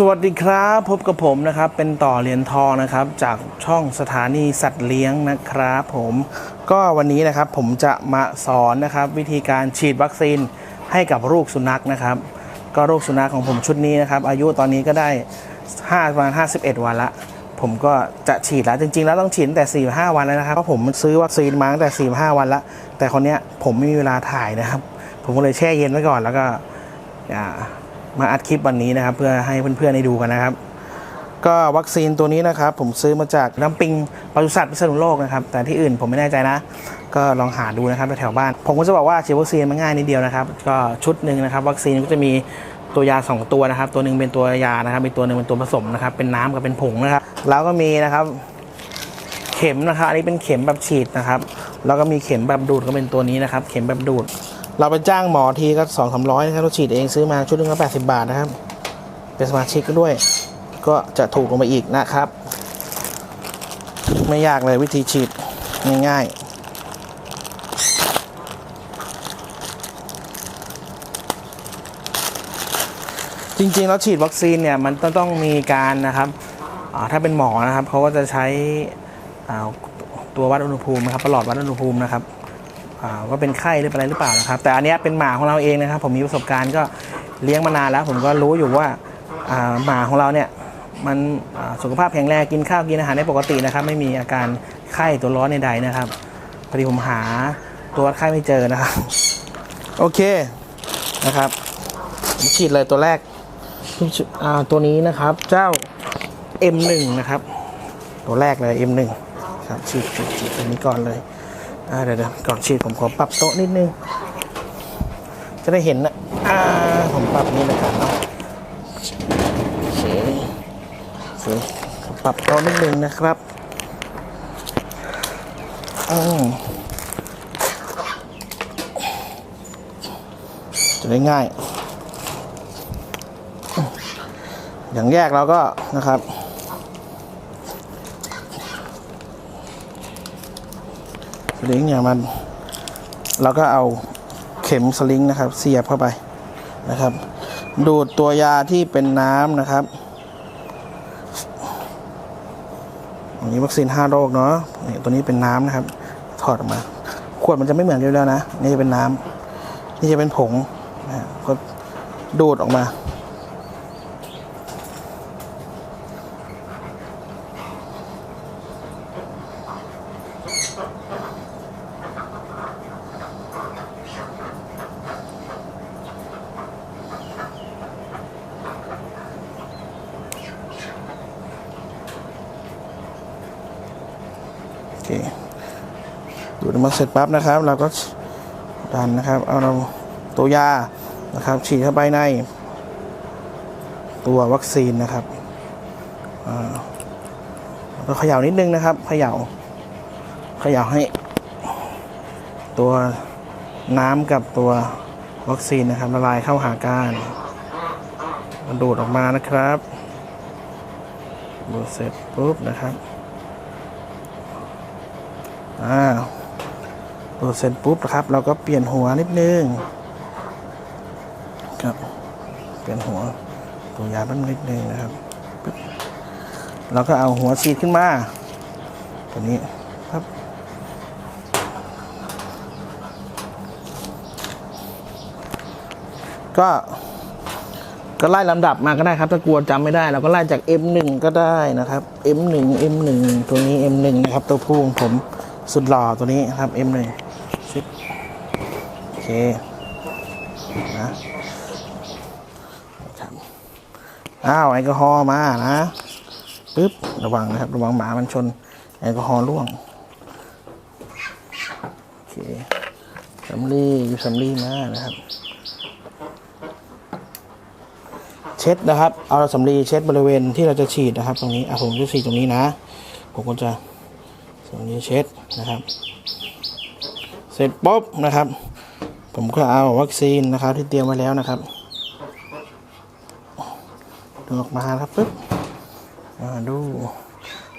สวัสดีครับพบกับผมนะครับเป็นต่อเหรียญทองนะครับ จากช่องสถานีสัตว์เลี้ยงนะครับผมก็วันนี้นะครับผมจะมาสอนนะครับ วิธีการฉีดวัคซีนให้กับลูกสุนัขนะครับ ก็ลูกสุนัขของผมชุดนี้นะครับ อายุตอนนี้ก็ได้5ประมาณ51 วันละ ผมก็จะฉีดแล้วจริง ๆ แล้วต้องฉีดแต่ 4 5 วันแล้วนะครับเพราะผมซื้อวัคซีนมาตั้งแต่ 4 5 วันละแต่คนเนี้ยผมไม่มีเวลาถ่ายนะครับ ผมก็เลยแช่เย็นไว้ก่อนแล้วก็อ่า มาอัดคลิปวันนี้นะครับ เพื่อให้เพื่อนๆได้ดูกันนะครับ ก็วัคซีนตัวนี้นะครับ ผมซื้อมาจากน้ำปิงปศุสัตว์พิษณุโลกนะครับ แต่ที่อื่นผมไม่แน่ใจนะ ก็ลองหาดูนะครับแถวบ้าน ผมก็จะบอกว่าฉีดวัคซีนมันง่ายนิดเดียวนะครับ ก็ชุดหนึ่งนะครับ วัคซีนก็จะมีตัวยา 2 ตัวนะครับ ตัวหนึ่งเป็นตัวยานะครับอีกตัวหนึ่งเป็นตัวผสมนะครับ เป็นน้ำกับเป็นผงนะครับ แล้วก็มีนะครับ เข็มนะครับ อันนี้เป็นเข็มแบบฉีดนะครับ แล้วก็มีเข็มแบบดูดก็เป็นตัวนี้นะครับ เข็มแบบดูด เราไปจ้างหมอทีก็สองสามร้อยนะครับเราฉีดเองซื้อมาชุดหนึงก็แปดสิบาทนะครับ เป็นสมาชิกก็ด้วย ก็จะถูกลงไปอีกนะครับ ไม่ยากเลยวิธีฉีดง่ายๆจริงๆ แล้วฉีดวัคซีนเนี่ยมันต้องต้องมีการนะครับถ้าเป็นหมอนะครับเขาก็จะใช้ตัววัดอุณหภูมินะครับประหลอดวัดอุณหภูมินะครับ ว่าเป็นไข้หรืออะไรหรือเปล่านะครับ แต่อันนี้เป็นหมาของเราเองนะครับ ผมมีประสบการณ์ก็เลี้ยงมานานแล้ว ผมก็รู้อยู่ว่าหมาของเราเนี่ยมันสุขภาพแข็งแรงกินข้าวกินอาหารได้ปกตินะครับ ไม่มีอาการไข้ตัวร้อนใดๆนะครับพอดีผมหาตัววัดไข้ไม่เจอนะครับ โอเคนะครับฉีดเลยตัวแรกตัวนี้นะครับเจ้า M1 นะครับ ตัวแรกเลย M1 ครับฉีดฉีดฉีดตัวนี้ก่อนเลย เดี๋ยวก่อนฉีดผมขอปรับโต๊ะนิดนึง จะได้เห็นนะอ่าผมปรับนี่นะครับเนาะโอเคโอเคขอปรับโต๊ะนิดนึงนะครับอืมจะได้ง่าย อย่างแยกเราก็นะครับ ลิงเนี่ยมันเราก็เอาเข็มสลิงนะครับ เสียบเข้าไปนะครับ ดูดตัวยาที่เป็นน้ำนะครับอันนี้วัคซีน5โรคเนาะนี่ตัวนี้เป็นน้ำนะครับ ถอดออกมา ขวดมันจะไม่เหมือนกันอยู่แล้วนะ นี่จะเป็นน้ำนี่จะเป็นผงนะฮะก็ดูดออกมา โอเคดูดออกมา เสร็จปั๊บนะครับ เราก็ดันนะครับ เอาเราตัวยานะครับ ฉีดเข้าไปใน ตัววัคซีนนะครับอ่าเขย่านิดนึงนะครับเขย่าเขย่าให้ ตัวน้ำกับตัววัคซีนนะครับละลายเข้าหากันมันดูดออกมานะครับดูดเสร็จปุ๊บนะครับอ่า ดูดเสร็จปุ๊บนะครับ เราก็เปลี่ยนหัวนิดนึงครับ เปลี่ยนหัวตัวยาบ้างนิดนึงนะครับเราก็เอาหัวฉีดขึ้นมาตัวนี้ครับก็ก็ไล่ลำดับมาก็ได้ครับ ถ้ากลัวจำไม่ได้ เราก็ไล่จาก M1 ก็ได้นะครับ M1 M1 ตัวนี้ M1 นะครับ ตัวผู้ของผมสุดหล่อตัวนี้ครับ M1 เคนะครับอ้าวแอลกอฮอล์มานะปึ๊บระวังนะครับ ระวังหมามันชนแอลกอฮอล์ร่วงโอเคสำลีหยิบสำลีมานะครับ เช็ดนะครับ เอาสำลีเช็ดบริเวณที่เราจะฉีดนะครับ ตรงนี้อะผมจะฉีดตรงนี้นะผมก็จะสำลีเช็ดนะครับ เสร็จปุ๊บนะครับ ผมก็เอาวัคซีนนะครับ ที่เตรียมไว้แล้วนะครับดึงออกมาครับปึ๊บมาดู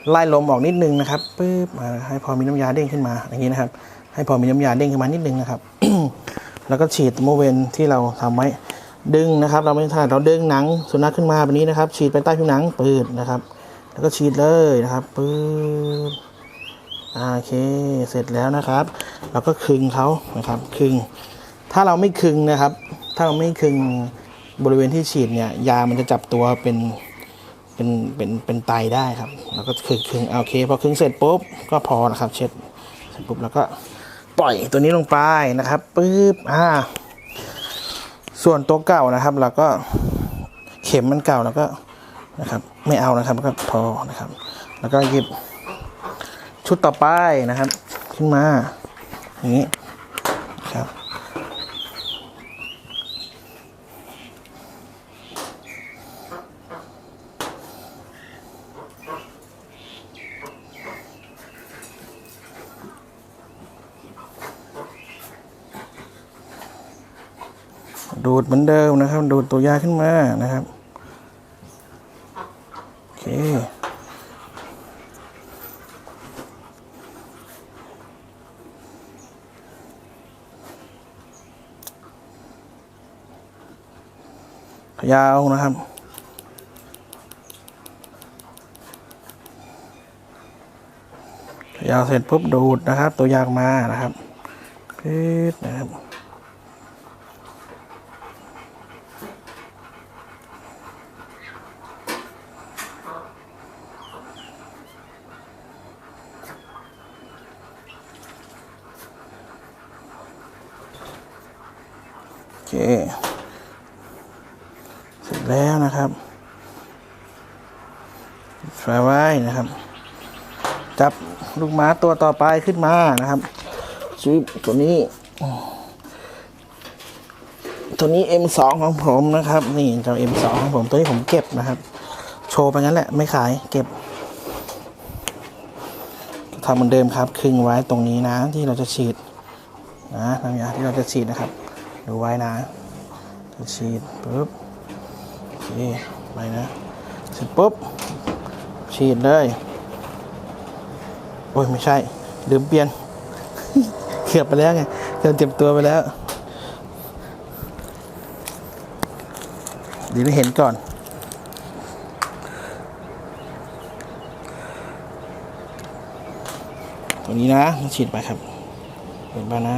ไล่ลมออกนิดนึงนะครับปึ๊บให้พอมีน้ำยาเด้งขึ้นมาอย่างนี้นะครับ ให้พอมีน้ำยาเด้งขึ้นมานิดนึงนะครับ แล้วก็ฉีดบริเวณที่เราทำไว้ดึงนะครับ เราไม่ถนัดเราดึงหนังสุนัขขึ้นมาแบบนี้นะครับ ฉีดไปใต้ผิวหนังปืดนะครับ แล้วก็ฉีดเลยนะครับปืดอ่าโอเค เสร็จแล้วนะครับ เราก็คึงเขานะครับคึง ถ้าเราไม่คึงนะครับ ถ้าเราไม่คึงบริเวณที่ฉีดเนี่ยยามันจะจับตัวเป็นเป็นเป็นเป็นไตได้ครับแล้วก็คึงคึงโอเคพอคึงเสร็จปุ๊บก็พอนะครับเช็ดเสร็จปุ๊บแล้วก็ปล่อยตัวนี้ลงไปนะครับปึ๊บอ่าส่วนตัวเก่านะครับเราก็เข็มมันเก่าแล้วก็นะครับไม่เอานะครับก็พอนะครับ แล้วก็หยิบชุดต่อไปนะครับ ขึ้นมาอย่างนี้ ดเหมือนเดิมนะครับ ดูดตัวยาขึ้นมานะครับโอเคยาวนะครับยาวเสร็จปุ๊บดูดนะครับ ตัวยากมานะครับพีดนะครับ เสร็จแล้วนะครับฝาไว้นะครับ จับลูกม้าตัวต่อไปขึ้นมานะครับชื่อตัวนี้ ตัวนี้ M2 ของผมนะครับ นี่เจ้า M2 ของผมตัวนี้ผมเก็บนะครับ โชว์ไปงั้นแหละไม่ขายเก็บทำเหมือนเดิมครับคึงไว้ตรงนี้นะที่เราจะฉีดนะน้ำยาที่เราจะฉีดนะครับ ดูไว้นะฉีดปุ๊บโอเคไปนะเสร็จปุ๊บ ฉีดเลย โอ้ย ไม่ใช่ ลืมเปลี่ยนเกือบไปแล้วไงเกือบเจ็บตัวไปแล้วเดียวไม่เห็นก่อน ตัวนี้นะฉีดไปครับ เห็นป่ะนะ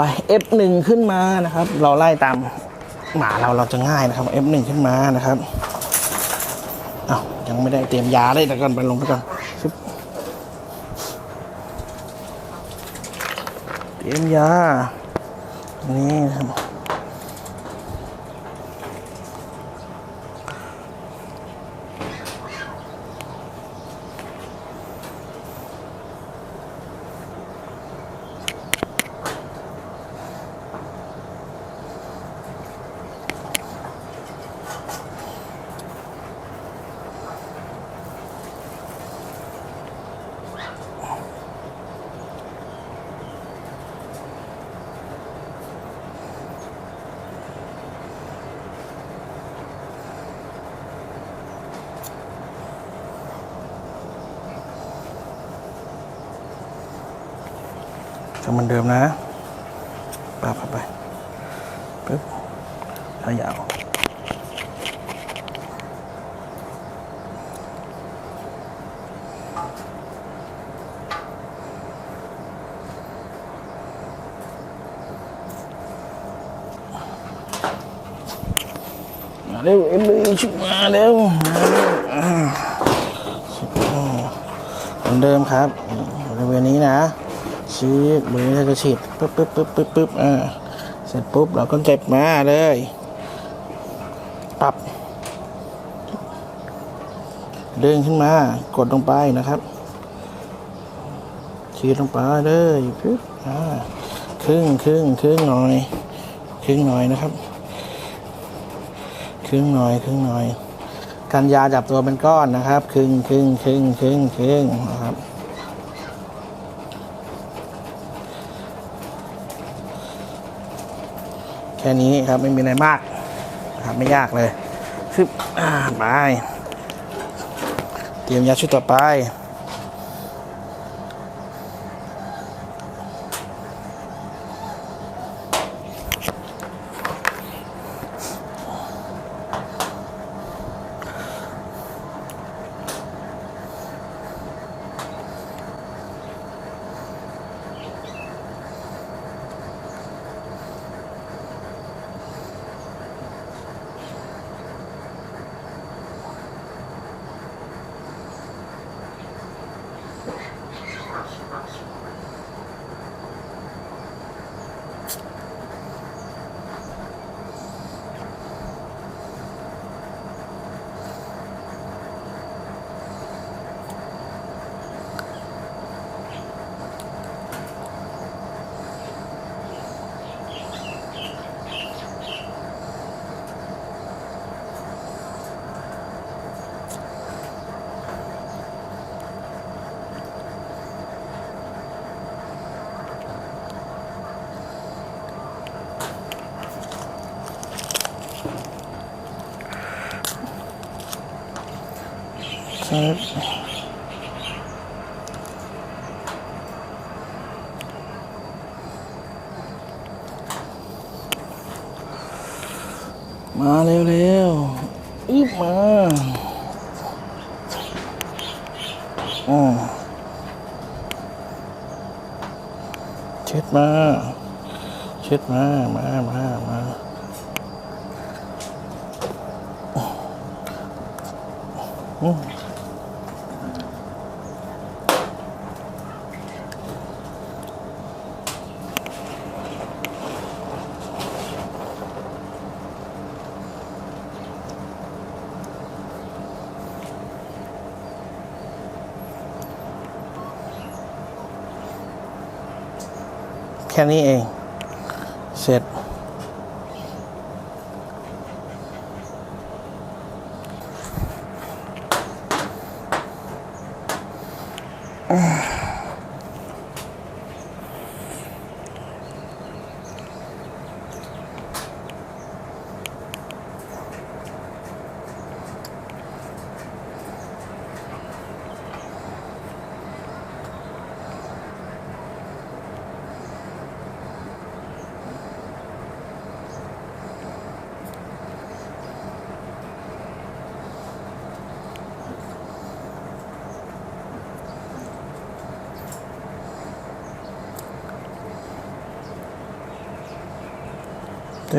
ไป F1 ขึ้นมานะครับ เราไล่ตามหมาเราเราจะง่ายนะครับ F1 ขึ้นมานะครับอ้าวยังไม่ได้เตรียมยาเลยแต่ก่อนไปลงไปก่อนเตรียมยานี่นะครับ ทำเหมือนเดิมนะปาบเข้าไปปึ๊บขยาวเร็วเอ็มบีชุบมาเร็วเหมือนเดิมครับบริเวณนี้นะ ชี้บริเวณที่จะฉีดปึ๊บปึ๊บปึ๊บปึ๊บปึ๊บอ่าเสร็จปุ๊บเราก็เก็บมาเลย ปรับดึงขึ้นมากดลงไปนะครับฉีดลงไปเลยปึ๊บอ่าครึ่งครึ่งครึ่งหน่อยครึ่งหน่อยนะครับครึ่งหน่อยครึ่งหน่อยกันยาจับตัวเป็นก้อนนะครับ ครึ่งครึ่งครึ่งครึ่งครึ่งนะครับ ค่นี้ครับไม่มีอะไรมากครับไม่ยากเลยชึบอ่าไปเตรียมยาชุดต่อไป มาเร็วๆอีบมาอืมเช็ดมา เช็ดมา มามามา แค่นี้เอง เสร็จ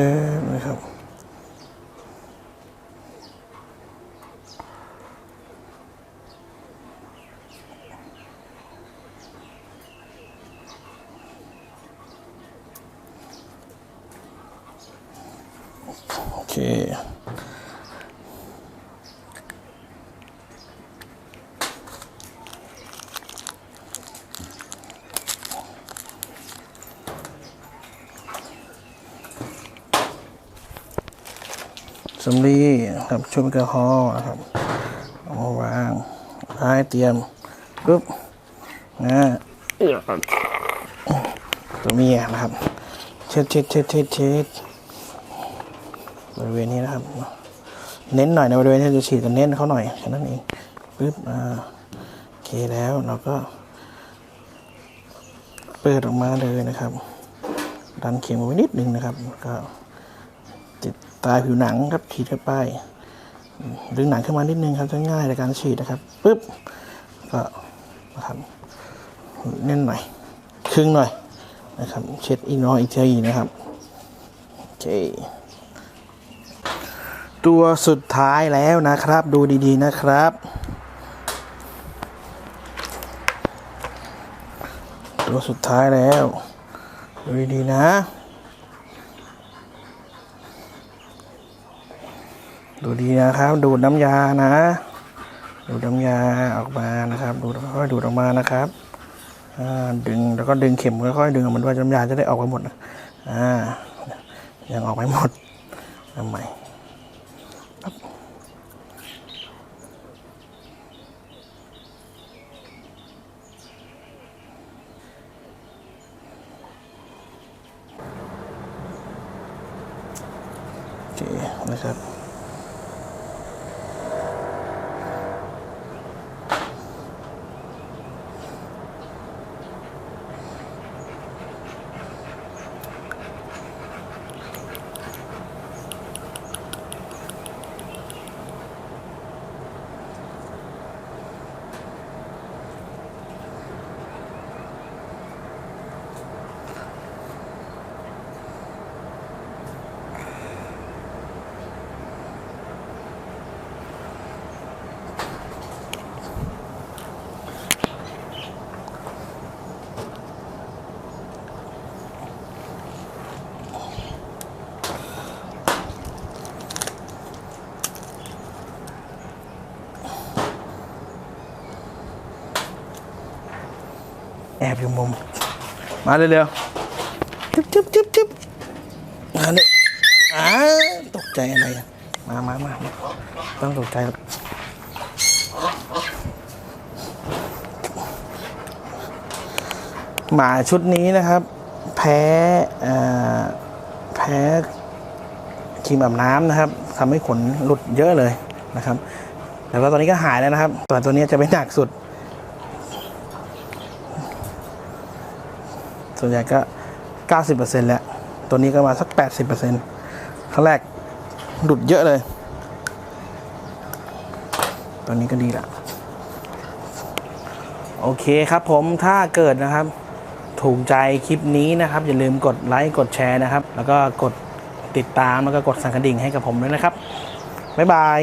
เต็มเลยครับโอเค สำลีครับชุดแอลกอฮอล์นะครับเอามาวางท้ายเตรียมปุ๊บนะตัวเมียนะครับ เช็ดเช็ดเช็ดเช็ดเช็ดบริเวณนี้นะครับ เน้นหน่อยในบริเวณที่จะฉีดกันเน้นเขาหน่อยแค่นั้นเองปุ๊บอ่าโอเคแล้วเราก็ เปิดออกมาเลยนะครับ ดันเข็มออกไว้นิดนึงนะครับก็ ตายผิวหนังครับฉีดเข้าไปดึงหนังขึ้นมานิดนึงครับจะง่ายในการฉีดนะครับปุ๊บก็นะครับเน้นหน่อยครึ่งหน่อยนะครับเช็ดอีกน้อยอีกทีนะครับโอเคตัวสุดท้ายแล้วนะครับ ดูดีๆนะครับ ตัวสุดท้ายแล้ว ดูดีๆนะ ดูดีนะครับ ดูดน้ำยานะ ดูดน้ำยาออกมานะครับ ดูดค่อยๆดูดออกมานะครับดึงแล้วก็ดึงเข็มค่อยๆดึงออกมันว่าน้ำยาจะได้ออกไปหมดนะอ่ายังออกไม่หมดทำไมโอเคนะครับ แอบอยู่มุม มาเร็วๆจึ๊บจึ๊บจึ๊บจึ๊บมาเลยอ้าตกใจอะไรอะมามามามาต้องตกใจหรอกหมาชุดนี้นะครับ แพ้เอ่อแพ้ครีมอาบน้ำนะครับทำให้ขนหลุดเยอะเลยนะครับ แต่ว่าตอนนี้ก็หายแล้วนะครับแต่ตัวนี้จะเป็นหนักสุด ส่วนใหญ่ก็ 90%แล้ว ตัวนี้ก็มาสัก 80%ครั้งแรกหลุดเยอะเลย ตัวนี้ก็ดีละโอเคครับผมถ้าเกิดนะครับ ถูกใจคลิปนี้นะครับ อย่าลืมกดไลค์กดแชร์นะครับ แล้วก็กดติดตามแล้วก็กดสั่นกระดิ่งให้กับผมด้วยนะครับ บ๊ายบาย